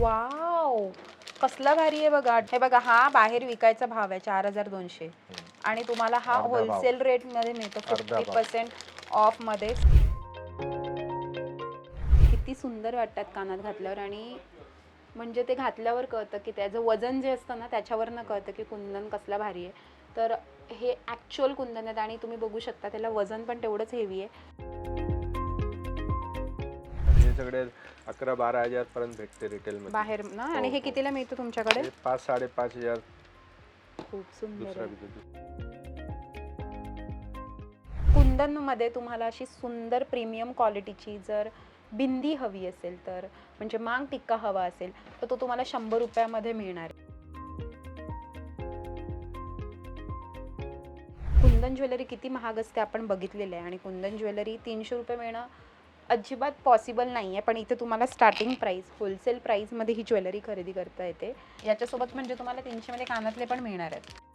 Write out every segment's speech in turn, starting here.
Wow. कसला भारी आहे बघा. हे बघा हा बाहेर विकायचा भाव आहे चार हजार दोनशे. आणि तुम्हाला हा अर्धा भाव. होलसेल रेटमध्ये मिळतो. अर्धा फिफ्टी भाव. पर्सेंट ऑफमध्ये. किती सुंदर वाटतात कानात घातल्यावर. आणि म्हणजे ते घातल्यावर कळतं की त्याचं वजन जे असतं ना त्याच्यावरनं कळतं की कुंदन कसला भारी आहे. तर हे ॲक्च्युअल कुंदन आहेत आणि तुम्ही बघू शकता त्याला वजन पण तेवढंच हेवी आहे. सगळे अकरा बारा हजार पर्यंत भेटते रिटेल मध्ये बाहेर ना? आणि हो, हे. हो. कितीला मिळतं तुमच्याकडे? हे पाच साडेपाच हजार. खूप सुंदर दुसरा आहे. तुम्हाला अशी सुंदर प्रीमियम क्वालिटीची जर बिंदी हवी असेल तर म्हणजे मांग टिक्का हवा असेल तर तो तुम्हाला शंभर रुपयामध्ये मिळणार आहे. कुंदन ज्वेलरी किती महाग असते आपण बघितलेलं आहे. आणि कुंदन ज्वेलरी तीनशे रुपये मिळणं अजिबात पॉसिबल नाही आहे पण इथे तुम्हाला स्टार्टिंग प्राईस होलसेल प्राईसमध्ये ही ज्वेलरी खरेदी करता येते. याच्यासोबत म्हणजे तुम्हाला तीनशेमध्ये कानातले पण मिळणार आहेत.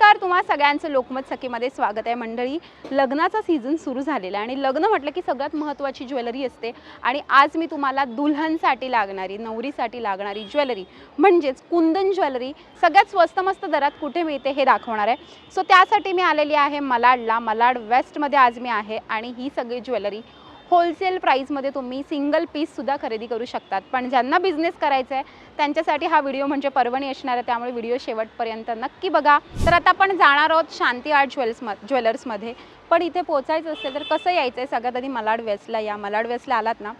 नमस्कार तुम्हा सगळ्यांचं लोकमत सखीमध्ये स्वागत आहे. मंडळी लग्नाचा सीझन सुरू झालेला आहे आणि लग्न म्हटलं की सगळ्यात महत्त्वाची ज्वेलरी असते. आणि आज मी तुम्हाला दुल्हनसाठी लागणारी नवरीसाठी लागणारी ज्वेलरी म्हणजेच कुंदन ज्वेलरी सगळ्यात स्वस्त मस्त दरात कुठे मिळते हे दाखवणार आहे. सो त्यासाठी मी आलेली आहे मलाडला. मलाड वेस्टमध्ये आज मी आहे आणि ही सगळी ज्वेलरी होलसेल प्राईजमध्ये तुम्ही सिंगल पीससुद्धा खरेदी करू शकतात. पण ज्यांना बिझनेस करायचा आहे त्यांच्यासाठी हा व्हिडिओ म्हणजे पर्वणी असणार आहे. त्यामुळे व्हिडिओ शेवटपर्यंत नक्की बघा. तर आता आपण जाणार आहोत शांती आर्ट ज्वेल्स म ज्वेलर्समध्ये पण इथे पोचायचं असेल तर कसं यायचं आहे सगळ्यात आधी मलाड वेस्टला या. मलाड वेस्टला आलात ना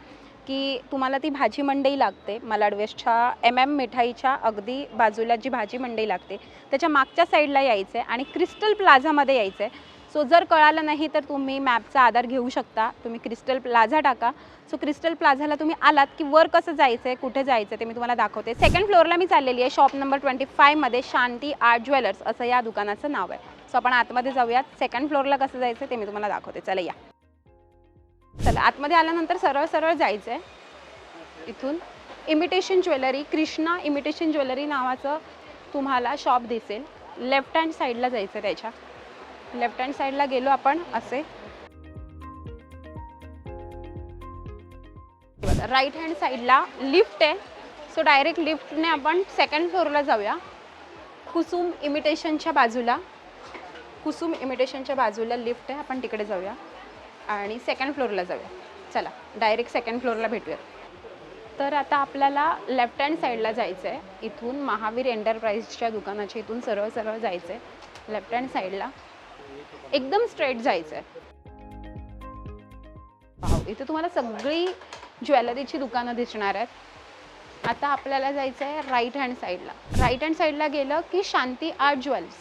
की तुम्हाला ती भाजी मंडई लागते मलाड वेस्टच्या एम एम मिठाईच्या अगदी बाजूला जी भाजी मंडई लागते त्याच्या मागच्या साईडला यायचं आहे आणि क्रिस्टल प्लाझामध्ये यायचं आहे सो जर कळालं नाही तर तुम्ही मॅपचा आधार घेऊ शकता. तुम्ही क्रिस्टल प्लाझा टाका. सो क्रिस्टल प्लाझाला तुम्ही आलात की वर कसं जायचं आहे कुठे जायचं आहे ते मी तुम्हाला दाखवते. सेकंड फ्लोअरला मी चाललेली आहे शॉप नंबर ट्वेंटी फायमध्ये शांती आर्ट ज्वेलर्स असं या दुकानाचं नाव आहे. सो आपण आतमध्ये जाऊयात. सेकंड फ्लोअरला कसं जायचं ते मी तुम्हाला दाखवते. चला या. चला आतमध्ये आल्यानंतर सरळ सरळ जायचं आहे इथून. Imitation jewellery Krishna imitation jewellery नावाचं तुम्हाला शॉप दिसेल. लेफ्ट हँड साईडला जायचं त्याच्या. लेफ्ट हँड साईडला गेलो आपण असे. राईट हँड साईडला लिफ्ट आहे. सो डायरेक्ट लिफ्टने आपण सेकंड फ्लोअरला जाऊया. कुसुम इमिटेशनच्या बाजूला. कुसुम इमिटेशनच्या बाजूला लिफ्ट आहे. आपण तिकडे जाऊया. आणि सेकंड फ्लोअरला जाऊया. चला डायरेक्ट सेकंड फ्लोअरला भेटूया तर आता आपल्याला लेफ्ट हँड साईडला जायचं आहे इथून महावीर एंटरप्राइजच्या दुकानाच्या इथून सरळ सरळ जायचं आहे लेफ्ट हँड साईडला एकदम स्ट्रेट जायचं आहे इथे तुम्हाला सगळी ज्वेलरीची दुकानं दिसणार आहेत. आता आपल्याला जायचं आहे राईट हँड साईडला राईट हँड साईडला गेलं की शांती आर्ट ज्वेल्स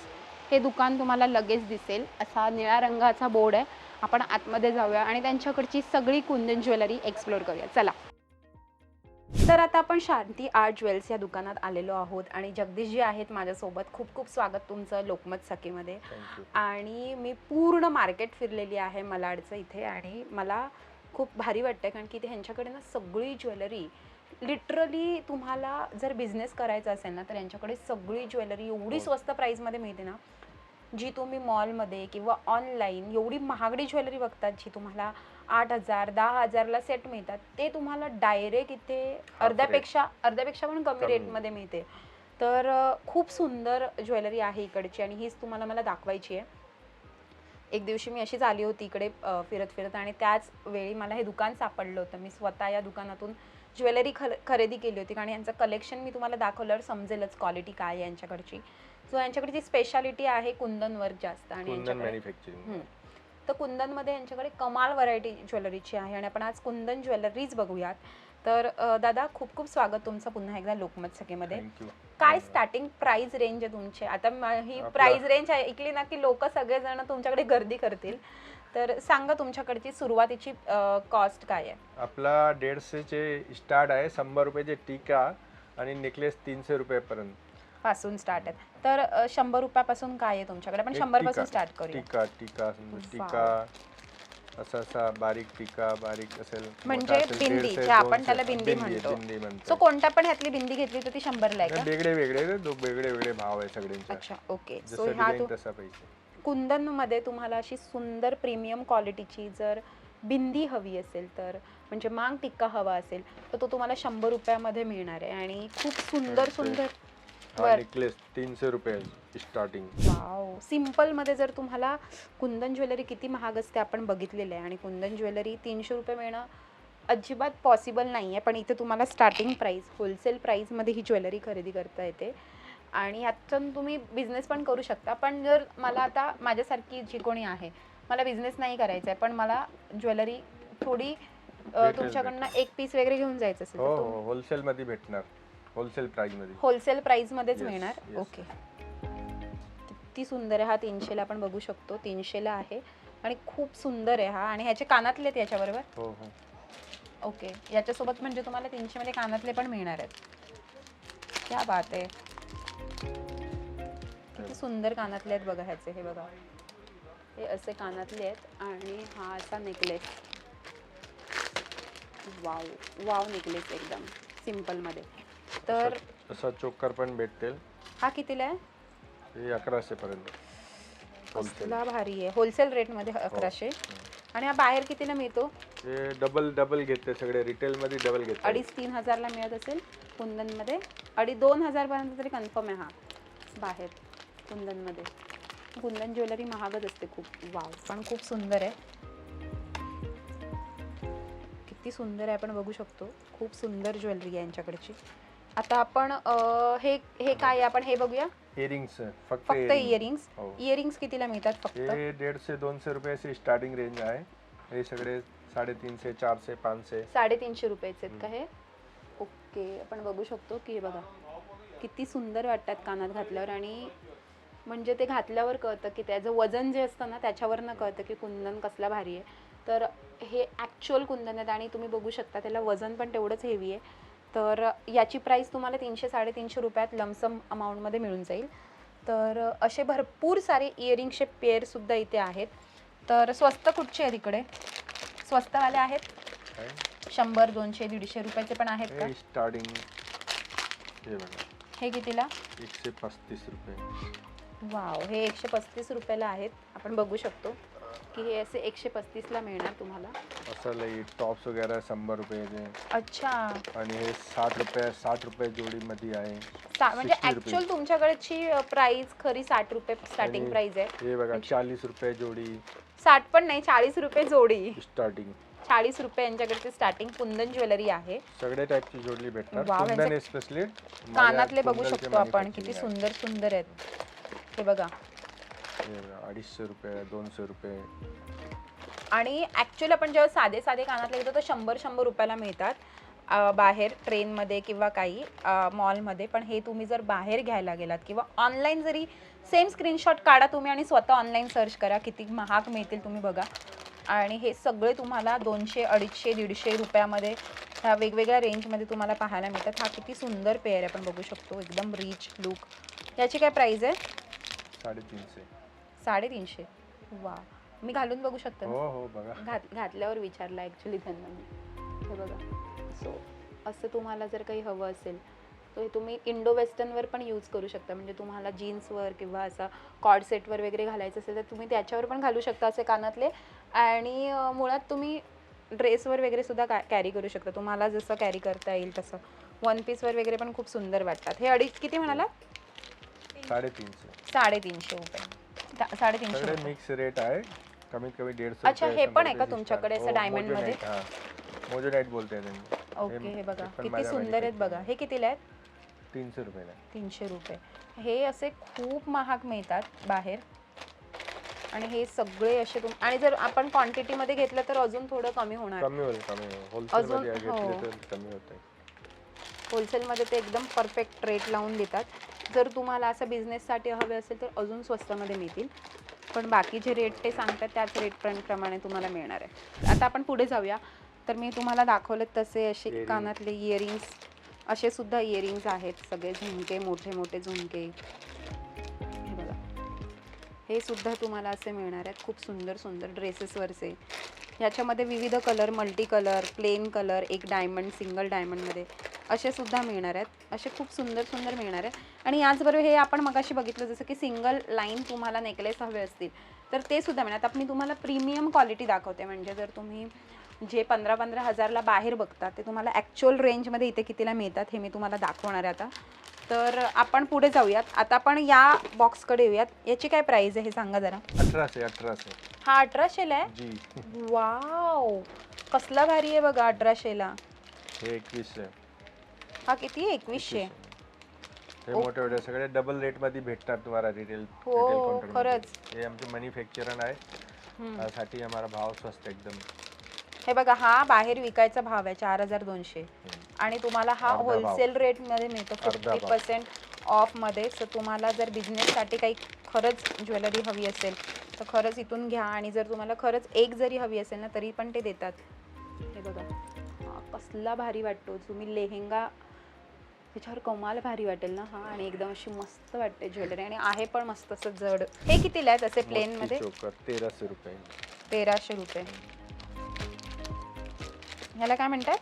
हे दुकान तुम्हाला लगेच दिसेल. असा निळ्या रंगाचा बोर्ड आहे. आपण आतमध्ये जाऊया आणि त्यांच्याकडची सगळी कुंदन ज्वेलरी एक्सप्लोर करूया. चला. तर आता आपण शांती आर्ट ज्वेल्स या दुकानात आलेलो आहोत आणि जगदीश जी आहेत माझ्यासोबत खूप खूप स्वागत तुमचं लोकमत सखीमध्ये. आणि मी पूर्ण मार्केट फिरलेली आहे मलाडचं इथे आणि मला खूप भारी वाटतं कारण की ते ह्यांच्याकडे ना सगळी ज्वेलरी लिटरली तुम्हाला जर बिझनेस करायचा असेल ना तर यांच्याकडे सगळी ज्वेलरी एवढी हो. स्वस्त प्राईसमध्ये मिळते ना जी तुम्ही मॉलमध्ये किंवा ऑनलाईन एवढी महागडी ज्वेलरी बघतात जी तुम्हाला आठ हजार दहा हजारला सेट मिळतात. ते तुम्हाला डायरेक्ट इथे अर्ध्यापेक्षा अर्ध्यापेक्षा पण कमी. रेटमध्ये मिळते. तर खूप सुंदर ज्वेलरी आहे इकडची आणि हीच तुम्हाला मला दाखवायची आहे. एक दिवशी मी अशीच आली होती इकडे फिरत फिरत आणि त्याच वेळी मला हे दुकान सापडलं होतं. मी स्वतः या दुकानातून ज्वेलरी खर खरेदी केली होती आणि यांचं कलेक्शन मी तुम्हाला दाखवल्यावर समजेलच क्वालिटी काय आहे यांच्याकडची. सो यांच्याकडची स्पेशालिटी आहे कुंदनवर जास्त आणि तर कुंदनमध्ये यांच्याकडे कमाल व्हरायटी ज्वेलरीची आहे आणि आपण आज कुंदन ज्वेलरीज बघूयात. तर दादा खूप खूप स्वागत तुमचं पुन्हा एकदा लोकमत सखेमध्ये थँक्यू काय स्टार्टिंग प्राइस रेंज आहे तुमची? आता ही प्राइस रेंज ऐकली ना की लोक सगळेजण तुमच्याकडे गर्दी करतील. तर सांगा तुमच्याकडची सुरुवातीची कॉस्ट काय आहे? आपला दीडशेचे स्टार्ट आहे शंभर रुपयाचे टीका आणि नेकलेस तीनशे रुपयापर्यंत. पासून स्टार्ट आहे तर अ, शंभर रुपयापासून काय आहे तुमच्याकडे आपण एक शंभरपासून टीका- स्टार्ट करूया टीका टीका समजा वाव. टीका असा असा बारीक टीका बारीक असेल मोठा म्हणजे असेल बिंदी, दीडशे, जे आपण दोनशे. त्याला बिंदी म्हणतो. बिंदी सो कोणत्या पण ह्यातली बिंदी घेतली तर ती शंभरला आहे का वेगळे वेगळे दो वेगळे वेगळे भाव आहे सगळ्यांचे अच्छा ओके सो जसं ह्या डिझाईन तू तसा पैसे कुंदनमध्ये तुम्हाला अशी सुंदर प्रीमियम क्वालिटीची जर बिंदी हवी असेल तर म्हणजे मांग टिक्का हवा असेल तर तो तुम्हाला शंभर रुपयामध्ये मिळणार आहे आणि खूप सुंदर. सुंदर हा नेकलेस तीनशे रुपये स्टार्टिंग वाव. सिम्पलमध्ये जर तुम्हाला कुंदन ज्वेलरी किती महाग असते आपण बघितलेलं आहे आणि कुंदन ज्वेलरी तीनशे रुपये मिळणं अजिबात पॉसिबल नाही आहे. पण इथे तुम्हाला स्टार्टिंग प्राईस होलसेल प्राईजमध्ये ही ज्वेलरी खरेदी करता येते. आणि यातून तुम्ही बिझनेस पण करू शकता. पण जर मला आता माझ्यासारखी जी कोणी आहे मला बिझनेस नाही करायचा आहे पण मला ज्वेलरी थोडी अ, भेटेल, तुमच्याकडनं एक पीस वगैरे घेऊन जायचं असेल हो तर हो होलसेल मध्ये भेटणार. होलसेल प्राइसमध्ये. होलसेल प्राईजमध्येच Yes, मिळणार? yes. ओके किती सुंदर आहे हा तीनशेला आपण बघू शकतो. तीनशेला आहे आणि खूप सुंदर आहे हा. आणि ह्याचे कानातले आहेत याच्याबरोबर? हो हो. ओके याच्यासोबत म्हणजे तुम्हाला तीनशेमध्ये कानातले पण मिळणार आहेत. क्या बात आहे. किती सुंदर कानातले आहेत बघा ह्याचे हे बघा. हे असे कानातले आहेत आणि हा असा नेकलेस वाव वाव नेकलेस एकदम. सिम्पलमध्ये तर असा- असा चोकर पण भेटतील. हा कितीला आहे? हे अकराशे पर्यंत. होलसेल कसला भारी आहे. होलसेल रेटमध्ये अकराशे. आणि हा बाहेर कितीला मिळतो? हे डबल डबल घेते सगळे. रिटेल मध्ये डबल घेते अडीच तीन हजारला मिळत असेल कुंदनमध्ये. अडीच दोन हजारपर्यंत तरी कन्फर्म आहे हा. बाहेर कुंदनमध्ये. कुंदन ज्वेलरी महागच असते खूप. वाव पण खूप सुंदर आहे. किती सुंदर आहे आपण बघू शकतो. खूप सुंदर ज्वेलरी आहे यांच्याकडची. आता आपण अं, हे हे काय आहे? आपण हे बघूया. इयरिंग्स फक्त फक्त earrings. इयरिंग्स हो. इयरिंग्स कितीला मिळतात फक्त? हे दीडशे दोनशे रुपयाची स्टार्टिंग रेंज आहे. हे सगळे साडेतीनशे चारशे पाचशे. साडेतीनशे रुपयाचे आहेत का हे? ओके. आपण बघू शकतो की हे बघा. किती सुंदर वाटतात कानात घातल्यावर आणि म्हणजे ते घातल्यावर कळतं की त्याचं वजन जे असतं ना त्याच्यावरनं कळतं की कुंदन कसला भारी आहे. तर हे ॲक्च्युअल कुंदन आहेत आणि तुम्ही बघू शकता त्याला वजन पण तेवढंच हेवी आहे. तर याची प्राईस तुम्हाला तीनशे साडेतीनशे रुपयात लमसम अमाऊंटमध्ये मिळून जाईल. तर असे भरपूर सारे इयरिंगचे पेअरसुद्धा इथे आहेत. तर स्वस्त कुठचे आहेत इकडे? स्वस्तवाले आहेत? शंभर दोनशे दीडशे रुपयाचे पण आहेत का? हे स्टार्टिंग हे कितीला? एकशे पस्तीस रुपये. वाव हे एकशे पस्तीस रुपयाला आहेत. आपण बघू शकतो. की हे असे एकशे पस्तीसला मिळणार तुम्हाला? असं लई टॉप्स वगैरे शंभर रुपयाचे अच्छा. आणि हे साठ रुपये साठ रुपये जोडीमध्ये आहे. सा म्हणजे 60 रुपये. ऍक्च्युअल तुमच्याकडची प्राइस खरी साठ रुपये स्टार्टिंग आणि प्राइस आहे. हे बघा चाळीस रुपये जोडी. साठ पण नाही चाळीस रुपये जोडी. स्टार्टिंग चाळीस रुपये यांच्याकडची स्टार्टिंग कुंदन ज्वेलरी आहे. सगळे टाईपची जोडली भेटणार. वाव, कुंदन यांचे स्पेशली कानातले बघू शकतो आपण किती सुंदर सुंदर आहेत. हे बघा. अडीचशे रुपये दोनशे रुपये. आणि ॲक्च्युअली आपण जेव्हा साधे साधे कानातले घेतो तर शंभर शंभर रुपयाला मिळतात. अं, बाहेर ट्रेनमध्ये किंवा काही मॉलमध्ये. पण हे तुम्ही जर बाहेर घ्यायला गेलात किंवा ऑनलाईन जरी सेम स्क्रीनशॉट काढा तुम्ही आणि स्वतः ऑनलाईन सर्च करा किती महाग मिळतील तुम्ही बघा. आणि हे सगळे तुम्हाला दोनशे अडीचशे दीडशे रुपयामध्ये ह्या वेगवेगळ्या रेंजमध्ये तुम्हाला पाहायला मिळतात. हा किती सुंदर पेअर आहे आपण बघू शकतो. एकदम रिच लुक याची काय प्राईस आहे? साडेतीनशे. साडेतीनशे. वा. मी घालून बघू शकते ना? हो हो बघा. घात घातल्यावर विचारलं ॲक्च्युली त्यांना मी. हे बघा. सो असं तुम्हाला जर काही हवं असेल तर हे तुम्ही इंडो वेस्टर्नवर पण यूज करू शकता. म्हणजे तुम्हाला जीन्सवर किंवा असा कॉड सेटवर वगैरे घालायचं असेल तर तुम्ही त्याच्यावर पण घालू शकता असे कानातले. आणि अं, मुळात तुम्ही ड्रेसवर वगैरे सुद्धा का कॅरी करू शकता. तुम्हाला जसं कॅरी करता येईल तसं. वन पीसवर वगैरे पण खूप सुंदर वाटतात. हे अडीच किती म्हणाला? साडेतीनशे. साडेतीनशे रुपये. साडेतीनशे सगळे रुपये. मिक्स रेट आहे. कमीत कमी दीडशे अच्छा, हे पण आहे का तुमच्याकडे. असं हो, diamond मध्ये? मोजोनाईट, हा. बोलते त्यांनी. ओके हे बघा. हे किती सुंदर आहेत बघा. हे कितीला आहेत? तीनशे रुपयाला तीनशे रुपये. हे असे खूप महाग मिळतात बाहेर. आणि हे सगळे असे तुम आणि जर आपण क्वांटिटीमध्ये घेतलं तर अजून थोडं कमी होणार. कमी होईल कमी होईल. होलसेल अजून- मध्ये घेतले हो. तर कमी होते होलसेलमध्ये ते एकदम परफेक्ट रेट लावून देतात. जर तुम्हाला असं बिझनेससाठी हवे असेल तर अजून स्वस्तामध्ये मिळतील. पण बाकी जे रेट ते सांगतात त्याच रेट प्रमाणे तुम्हाला मिळणार आहे. आता आपण पुढे जाऊया. तर मी तुम्हाला दाखवले तसे असे. कानातले इयरिंग्स असे सुद्धा इयरिंग्स आहेत सगळे झुमके मोठे मोठे झुमके. हे बघा. हे सुद्धा तुम्हाला असे मिळणार आहेत. खूप सुंदर सुंदर ड्रेसेसवरचे याच्यामध्ये विविध colour multi colour plain colour एक डायमंड सिंगल डायमंडमध्ये असे सुद्धा मिळणार आहेत. असे खूप सुंदर सुंदर मिळणार आहेत. आणि याचबरोबर हे आपण मगाशी बघितलं जसं की सिंगल लाईन तुम्हाला नेकलेस हवे असतील तर ते सुद्धा मिळणार. आता मी तुम्हाला प्रीमियम क्वालिटी दाखवते. म्हणजे जर तुम्ही जे पंधरा पंधरा हजारला बाहेर बघता ते तुम्हाला ॲक्च्युअल रेंजमध्ये इथे कितीला मिळतात हे मी तुम्हाला दाखवणार आहे आता. तर आपण पुढे जाऊयात. आता आपण या बॉक्सकडे येऊयात. याची काय प्राईस आहे हे सांगा जरा. अठराशे अठराशे. हा अठराशेला आहे? वाव! कसला भारी आहे बघा अठराशेला. हे एकवीसशे. हा किती आहे? एकवीसशे. हे मोठे मोठे सगळे डबल रेटमध्ये भेटतात तुम्हाला रिटेल हो, खरंच. हे आमचे मॅन्युफॅक्चरर आहे. त्यासाठी हमारा भाव स्वस्त एकदम. हे बघा हा बाहेर विकायचा भाव आहे चार हजार दोनशे. आणि तुम्हाला हा अर्धा भाव. होलसेल रेटमध्ये मिळतो अर्धा फिफ्टी भाव. पर्सेंट ऑफमध्ये सो तुम्हाला जर बिझनेससाठी काही खरंच ज्वेलरी हवी असेल तर खरंच इथून घ्या. आणि जर तुम्हाला खरंच एक जरी हवी असेल ना तरी पण ते देतात. हे बघा. हा, कसला भारी वाटतो. तुम्ही लेहेंगा त्याच्यावर कमाल भारी वाटेल ना हा. आणि एकदम अशी मस्त वाटते ज्वेलरी. आणि आहे पण मस्त असं जड. हे कितीला आहेत असे प्लेन मध्ये? चोकर तेराशे रुपये. तेराशे रुपये. ह्याला काय म्हणतात?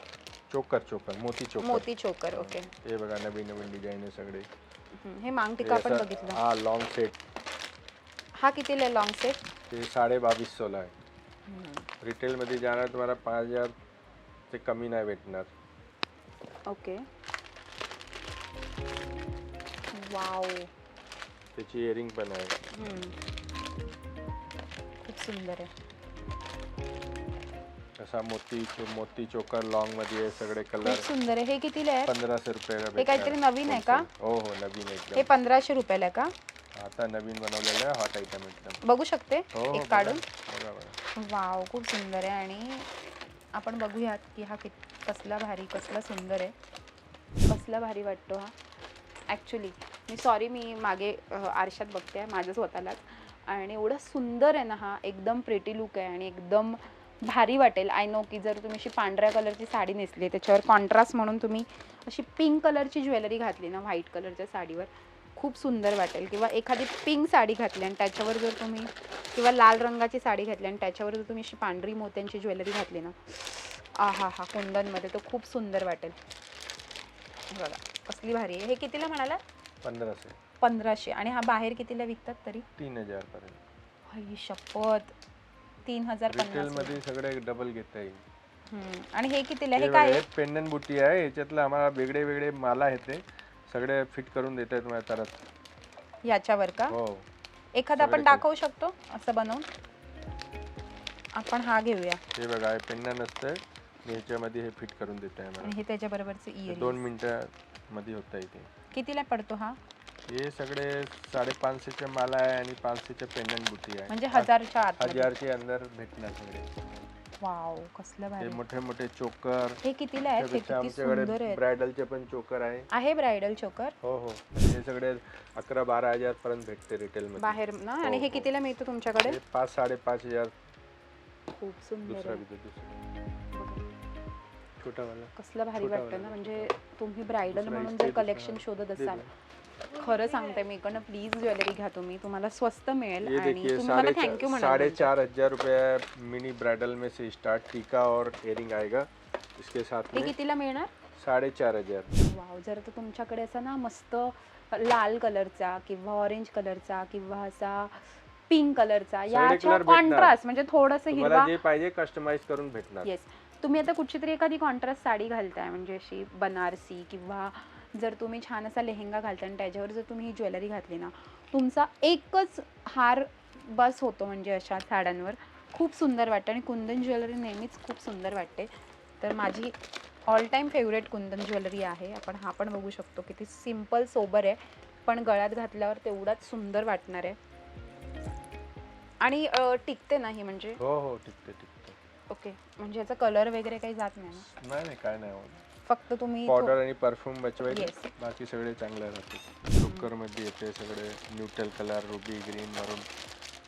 चोकर चोकर मोती चोकर. मोती चोकर ओके. हे बघा नवीन नवीन डिझाईन आहे सगळे. हम्म, हे मांग टिका असं- बघितलं. हा लॉंग सेट हा कितीला आहे लॉंग सेट ते साडे बावीसशेला आहे. रिटेलमध्ये जाणार तुम्हाला पाच हजार ते कमी नाही भेटणार. ओके. वाव त्याची इयरिंग पण आहे. हम्म. खूप सुंदर आहे. असा मोती मोती चोकर लॉंगमध्ये आहे सगळे खूप कलर सुंदर आहे. हे कितीला आहे? पंधराशे रुपयाला हे काहीतरी भेटणार. नवीन आहे का? हो हो नवीन हे एकदम. पंधराशे रुपयाला आहे का? आता नवीन बनवलेलं आहे हॉट आयटम एकदम. बघू शकते. हो हो एक बघा. काढून. बघा बघा वाव खूप सुंदर आहे आणि आपण बघूयात की हा कित कसला भारी कसला सुंदर आहे. कसला भारी वाटतो हा. ॲक्च्युली मी सॉरी मी मागे आरशात बघते आहे माझं स्वतःलाच. आणि एवढं सुंदर आहे ना हा एकदम प्रेटी लुक आहे आणि एकदम भारी वाटेल. आय नो की जर तुम्ही अशी पांढऱ्या कलरची साडी नेसली त्याच्यावर कॉन्ट्रास्ट म्हणून तुम्ही अशी पिंक कलरची ज्वेलरी घातली ना व्हाईट कलरच्या साडीवर खूप सुंदर वाटेल. किंवा एखादी पिंक साडी घातली आणि त्याच्यावर जर तुम्ही किंवा लाल रंगाची साडी घातली आणि त्याच्यावर जर तुम्ही अशी पांढरी मोत्यांची ज्वेलरी घातली ना आ हा हा कुंदनमध्ये तो खूप सुंदर वाटेल. बघा कसली भारी आहे. हे कितीला म्हणाला? पंधराशे. पंधराशे. आणि हा बाहेर कितीला विकतात तरी? तीन हजार पर्यंत आई शपथ. तीन हजार रिटेल पन्नासमध्ये सगळे डबल घेता येईल. हम्म. आणि हे कितीला? हे हे बघा, काय हे आहे? पेंडन बुटी आहे. याच्यातलं आम्हाला वेगळे वेगळे माला आहेत ते. सगळे फिट करून देत आहेत माझ्या तरच याच्यावर का? हो. एखादा आपण. दाखवू शकतो असं बनवून? आपण हा घेऊया. हे बघा हे पेंडन असतं ह्याच्यामध्ये हे फिट करून देत आहे आणि मला हे त्याच्याबरोबरचे हे इयर दोन मिनिटं मध्ये होता कितीला पडतो हा? हे सगळे साडेपाचशेच्या माला आहे आणि पाचशेच्या पेंडन बुटी आहे. म्हणजे हजारच्या हजारचे अंदर भेटणार सगळे. वाव कसलं हे भारी मोठे मोठे चोकर. हे कितीला आहेत? हे त्यापेक्षा किती सुंदर आमच्याकडे आहेत. ब्रायडलचे पण चोकर आहे. आहे ब्रायडल चोकर? हो हो. हे सगळे अकरा बारा हजार पर्यंत भेटते रिटेल मध्ये बाहेर ना? आणि हो, हे हो. कितीला मिळतं तुमच्याकडे? हे पाच साडेपाच हजार. खूप सुंदर दुसरा आहे. दुसरा. छोटा वाला कसलं भारी वाटतं ना म्हणजे तुम्ही ब्रायडल म्हणून जर कलेक्शन. शोधत असाल. खरं सांगते मी इकडनं प्लीज ज्वेलरी घ्या तुम्ही तुम्हाला स्वस्त मिळेल आणि देखिए तुम्ही मला साढ़े थँक्यू म्हणाल साढ़े. चार हजार रुपये मिनी ब्राइडल में से स्टार्ट टीका और इयरिंग आएगा इसके साथ में कितीला मिळणार साढ़े चार हजार वाव जर तर तुमच्याकडे असा ना मस्त लाल कलरचा किंवा ऑरेंज कलरचा किंवा असा पिंक कलरचा याच्या भेटणार. कॉन्ट्रास्ट म्हणजे थोडंसं तुम्हाला हिरवा जे पाहिजे कस्टमाइज करून भेटणार येस तुम्ही आता कुठची तरी एखादी कॉन्ट्रास्ट साडी घालताय म्हणजे अशी बनारसी किंवा जर तुम्ही छान असा लेहंगा घालताय आणि त्याच्यावर जर तुम्ही ही ज्वेलरी घातली ना तुमचा एकच हार बस होतो म्हणजे अशा साड्यांवर. खूप सुंदर वाटतं आणि कुंदन ज्वेलरी नेहमीच खूप सुंदर वाटते. तर माझी all time favourite kundan jewellery आहे. आपण हा पण बघू शकतो किती सिंपल सोबर आहे पण गळ्यात घातल्यावर तेवढाच सुंदर वाटणार आहे. आणि टिकते ना ही म्हणजे? हो हो टिकते टिकते. ओके म्हणजे याचा कलर वगैरे काही जात नाही ना? नाही नाही काय नाही होत. फक्त तुम्ही पावडर आणि परफ्यूम बचवायचे. Yes. बाकी सगळे चांगले राहते कुकरमध्ये येते सगळे न्यूट्रल कलर रुबी ग्रीन मरून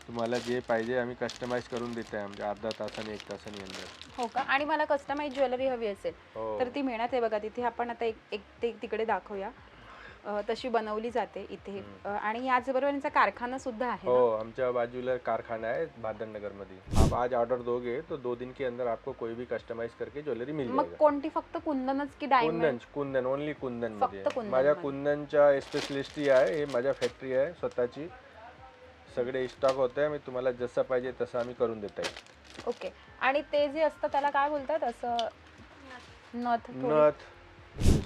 तुम्हाला जे पाहिजे आम्ही कस्टमाइज करून देत म्हणजे अर्धा तासाने एक तासाने अंदर हो का? आणि मला कस्टमाइज ज्वेलरी हवी असेल हो. तर ती मिळणार आहे बघा. तिथे आपण आता एक एक ते तिकडे दाखवूया. अ, तशी बनवली जाते इथे. अ, आणि याचबरोबर यांचा कारखाना सुद्धा आहे हो? आमच्या बाजूला कारखाना है भादर नगरमध्ये आप आज ऑर्डर दोगे तो दो दिन के अंदर आपको कोई भी कस्टमाइज करके ज्वेलरी मिल मग जाएगा. कोणती? फक्त कुंदनच की डायमंड कुंदन कुंदन ओनली कुंदनमध्ये. फक्त कुंदन माझ्या मध्ये. कुंदनच्या स्पेशलिस्टी आहे हे माझ्या फॅक्टरी आहे स्वतःची. सगळे स्टॉक होत आहे मी तुम्हाला जसं पाहिजे तसं आम्ही करून देत आहे. ओके. आणि ते जे असतं त्याला काय बोलतात? असं नथ थोडी- नथ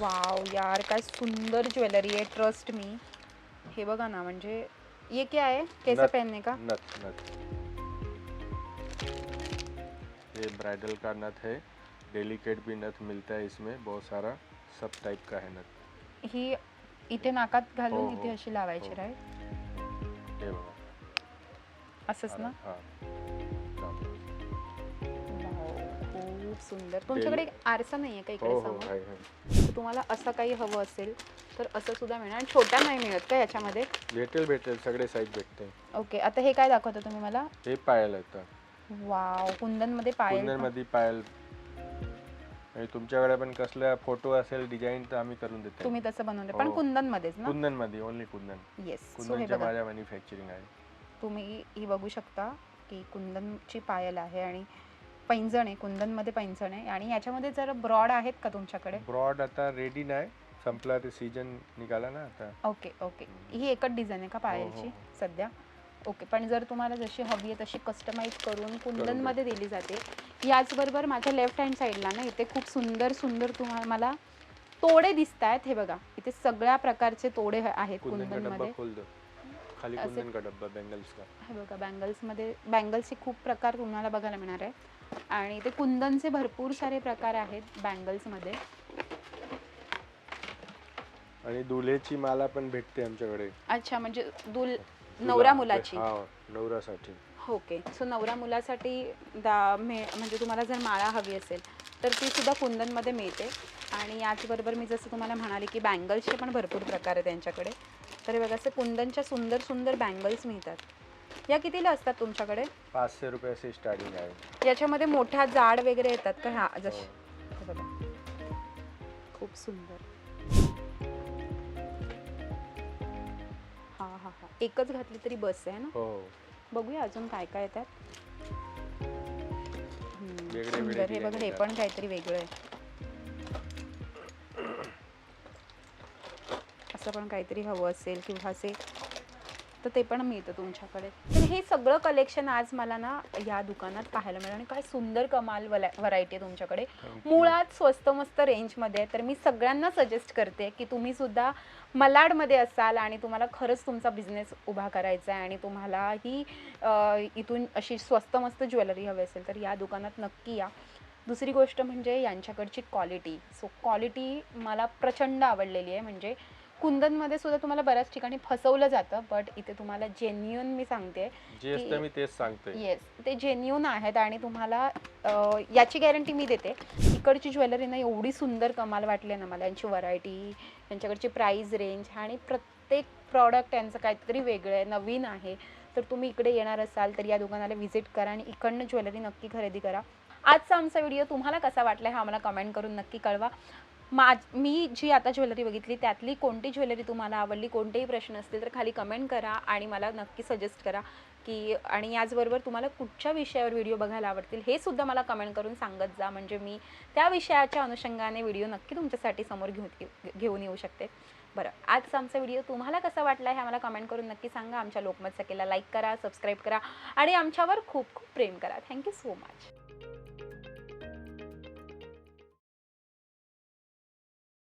वाव यार काय सुंदर ज्वेलरी आहे ट्रस्ट मी हे बघा ना म्हणजे ये क्या है कैसे नथ. पहनने का? नथ नथ. ये ब्राइडल का नथ है डेलिकेट भी नथ मिलता है इसमें बहुत सारा सब टाइप का है नथ. ही इथे नाकात घालून हो, इथे हो, अशी लावायची हो. राईट हे बघा. असंच ना? हा वाव, खूप सुंदर. तुमच्याकडे आरसा नाहीये का हो इकडे हो समोर? आहे आहे. तुम्हाला असं काही हवं असेल तर असं सुद्धा मिळणार. आणि छोट्या नाही मिळत का याच्यामध्ये? भेटेल भेटेल. सगळे साईज भेटते ओके. आता हे काय दाखवता तुम्ही मला? हे पायल येतं वाव. कुंदनमध्ये पायल कुंदनमध्ये पायल. आणि तुमच्याकडे पण कसला फोटो असेल डिझाईन तर आम्ही करून देतो. तुम्ही तसं बनवलं पण हो. कुंदन मध्येच ना? कुंदनमध्ये ओनली कुंदन. येस सो हे कुंदनच्या बघा. माझ्या मॅन्युफॅक्चरिंग आहे. तुम्ही ही बघू शकता की कुंदनची पायल आहे आणि पैंजण आहे कुंदनमध्ये पैंजण आहे. आणि याच्यामध्ये जर ब्रॉड आहेत का तुमच्याकडे? ब्रॉड आता रेडी नाही. संपला ते सीजन निघाला ना आता. Okay okay. ही एकच डिझाईन आहे का पायलची हो. सध्या? ओके पण जर तुम्हाला जशी हवी आहे तशी कस्टमाइज करून कुंदनमध्ये दिली जाते. याचबरोबर माझ्या लेफ्ट हँड साईडला ना इथे खूप सुंदर सुंदर तुम्हाला मला तोडे दिसत आहेत हे बघा इथे सगळ्या प्रकारचे तोडे ह- आहेत कुंदनमध्ये. खोल दो. खाली ऐसे- कुंदन का डब्बा बेंगल्स का? हे बघा बँगल्समध्ये बँगल्सचे खूप प्रकार तुम्हाला बघायला मिळणार आहे. आणि ते कुंदनचे भरपूर सारे प्रकार आहेत बँगल्समध्ये. आणि दुल्हेची माला पण भेटते आमच्याकडे. अच्छा म्हणजे दुल नवरा मुलाची? हा ओके सो नवरा मुलासाठी दा मे म्हणजे तुम्हाला जर माळा हवी असेल तर ती सुद्धा कुंदनमध्ये मिळते. आणि याचबरोबर मी जसं तुम्हाला म्हणाले की बँगल्सचे पण भरपूर प्रकार आहे त्यांच्याकडे. तर बघा असे कुंदनच्या सुंदर सुंदर बँगल्स मिळतात. या कितीला असतात तुमच्याकडे? पाचशे रुपयाचे स्टार्टिंग आहे. याच्यामध्ये मोठ्या जाड वगैरे येतात का? हा जसे हो. बघा. खूप सुंदर. हा हा हा. एकच घातली तरी बस आहे ना? हो. हो बघूया अजून काय काय येतात. हम्म, वेगळे सुंदर. हे बघा हे पण काहीतरी वेगळं आहे. असं पण काहीतरी हवं असेल किंवा असे तर ते पण मिळतं तुमच्याकडे. तर हे सगळं कलेक्शन आज मला ना या दुकानात पाहायला मिळालं आणि काय सुंदर कमाल व्हरायटी आहे तुमच्याकडे. मुळात स्वस्त मस्त रेंजमध्ये आहे तर मी सगळ्यांना सजेस्ट करते की तुम्ही सुद्धा मलाडमध्ये असाल आणि तुम्हाला खरंच तुमचा बिझनेस उभा करायचा आहे आणि तुम्हाला ही इथून अशी स्वस्त मस्त ज्वेलरी हवी असेल तर या दुकानात नक्की या. दुसरी गोष्ट म्हणजे यांच्याकडची क्वालिटी सो क्वालिटी मला प्रचंड आवडलेली आहे. म्हणजे कुंदनमध्ये सुद्धा तुम्हाला बऱ्याच ठिकाणी फसवलं जातं बट इथे तुम्हाला जेन्युन मी सांगते जे असतं मी तेच सांगतोय येस ते जेन्युन आहेत आणि तुम्हाला अं, याची गॅरंटी मी देते. इकडची ज्वेलरी ना एवढी सुंदर कमाल वाटली ना मला यांची व्हरायटी यांच्याकडची प्राईस रेंज आणि प्रत्येक प्रॉडक्ट यांचं काहीतरी वेगळं आहे नवीन आहे. तर तुम्ही इकडे येणार असाल तर या दुकानाला व्हिजिट करा आणि इकडनं ज्वेलरी नक्की खरेदी करा. आजचा आमचा व्हिडिओ तुम्हाला कसा वाटला हा मला कमेंट करून नक्की कळवा. मा मी जी आता ज्वेलरी बघितली त्यातली कोणती ज्वेलरी तुम्हाला आवडली कोणतेही प्रश्न असतील तर खाली कमेंट करा आणि मला नक्की सजेस्ट करा की आणि याचबरोबर तुम्हाला कुठच्या विषयावर व्हिडिओ बघायला आवडतील हे सुद्धा मला कमेंट करून सांगत जा. म्हणजे मी त्या विषयाच्या अनुषंगाने व्हिडिओ नक्की तुमच्यासाठी समोर घेऊन घेऊन येऊ शकते. बरं आजचा आमचा व्हिडिओ तुम्हाला कसा वाटला हे आम्हाला कमेंट करून नक्की सांगा. आमच्या लोकमत सकेला लाईक करा सबस्क्राईब करा आणि आमच्यावर खूप खूप प्रेम करा. Thank you so much